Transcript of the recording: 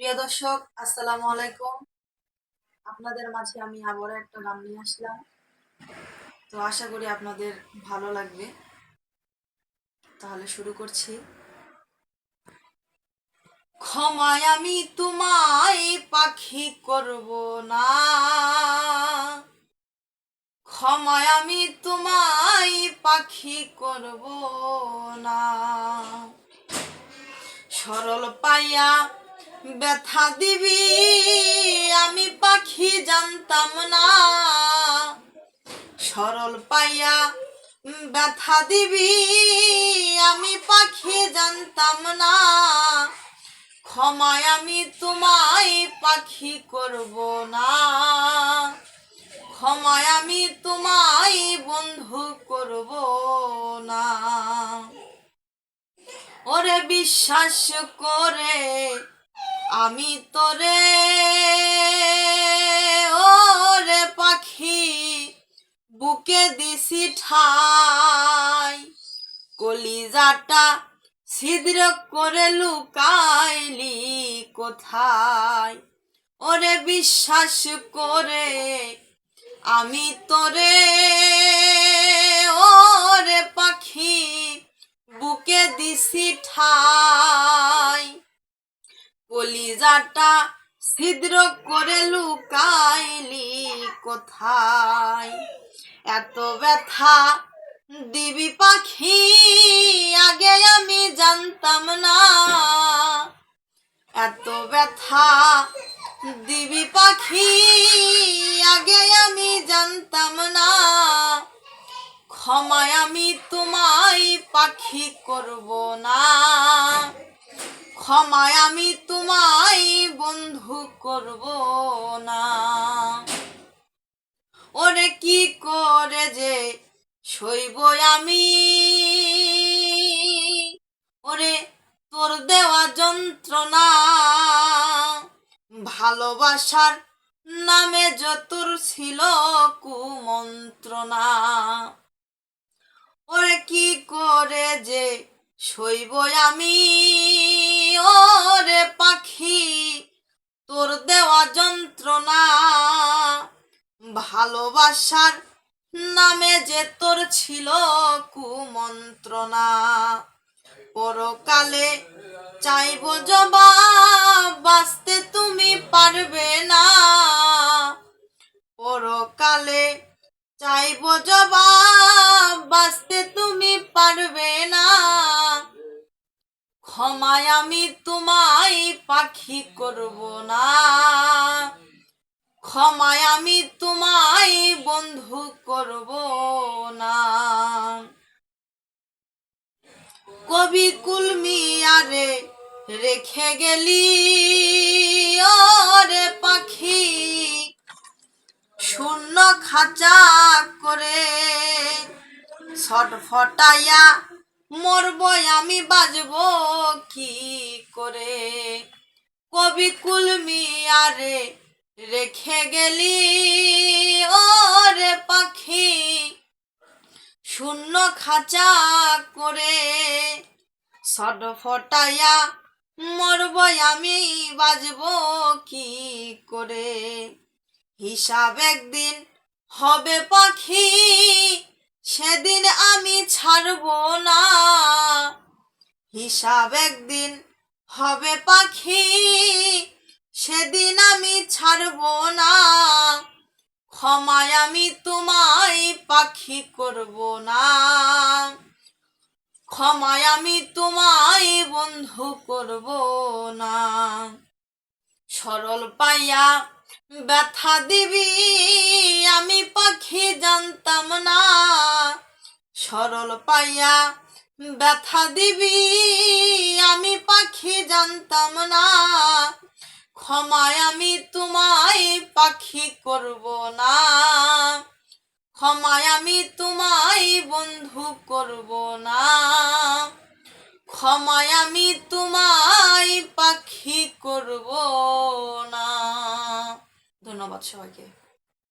প্রিয় দর্শক, আসসালামু আলাইকুম। আপনাদের মাঝে আমি আবারও একটা গান নিয়ে আসলাম। তো আশা করি আপনাদের ভালো লাগবে। তাহলে শুরু করছি। ক্ষমায় আমি তোমায় পাখি করব না। ক্ষমায় আমি তোমায় পাখি করব না। সরল পাইয়া ব্যথা দিবি, আমি পাখি জানতাম না। সরল পাইয়া ব্যথা দিবি, আমি পাখি জানতাম না। ক্ষমায় আমি তোমায় পাখি করব না। ক্ষমায় আমি তোমায় বন্ধু করব না। ওরে বিশ্বাস করে আমি তোরে, ওরে পাখি, বুকে দিছি ঠাই। কলিজাটা ছিদ্র করে লুকাইলি কোথায়? ওরে বিশ্বাস করে, আমি তোরে, ওরে পাখি, বুকে দিছি ঠাই। কলিজাটা ছিদ্র করে লুকাইলি কোথায়? এত ব্যথা দিবি পাখি, আগে আমি জানতাম না। এত ব্যথা দিবি পাখি, আগে আমি জানতাম না। ক্ষমায় আমি তোমায় পাখি করব না। ক্ষমায় আমি তোমায় বন্ধু করব না। ওরে কি করে যে সইব আমি? ওরে তোর দেওয়া যন্ত্রণা, ভালোবাসার নামে যতর ছিল কুমন্ত্রণা। ওরে কি করে যে সইব আমি? ওরে পাখি, তোর দেওয়া যন্ত্রণা। ভালোবাসার নামে যে তোর ছিল কুমন্ত্রণা। পরকালে চাইব জবাব, বাঁচতে তুমি পারবে না। পরকালে চাইব জবাব, বাঁচতে তুমি পারবে না। ক্ষমায় আমি তোমায় পাখি করব না। ক্ষমায় আমি তোমায় বন্ধু করব না। কবি কুলমিয়ারে রেখে গেলি ওরে পাখি। শূন্য খাঁচা করে ছটফটাইয়া মরব আমি বাজব কি করে? কবি কুলমিয়ারে রেখে গেলি, ওরে পাখি। শূন্য খাঁচা করে ছটফটাইয়া মরব আমি বাজব কি করে? হিসাব একদিন হবে পাখি। সেদিন আমি ছাড়ব না। হিসাব একদিন হবে পাখি, সেদিন আমি ছাড়ব না। ক্ষমায় আমি তোমায় পাখি করব না। ক্ষমায় আমি তোমায় বন্ধু করব না। সরল পাইয়া ব্যথা দিবি, আমি পাখি জানতাম না। সরল পাইয়া ব্যথা দিবি, আমি পাখি জানতাম না। ক্ষমায় আমি তোমায় পাখি করব না। ক্ষমায় আমি তোমায় বন্ধু করব না। ক্ষমায় আমি তোমায় পাখি করব না। ধন্যবাদ সবাইকে।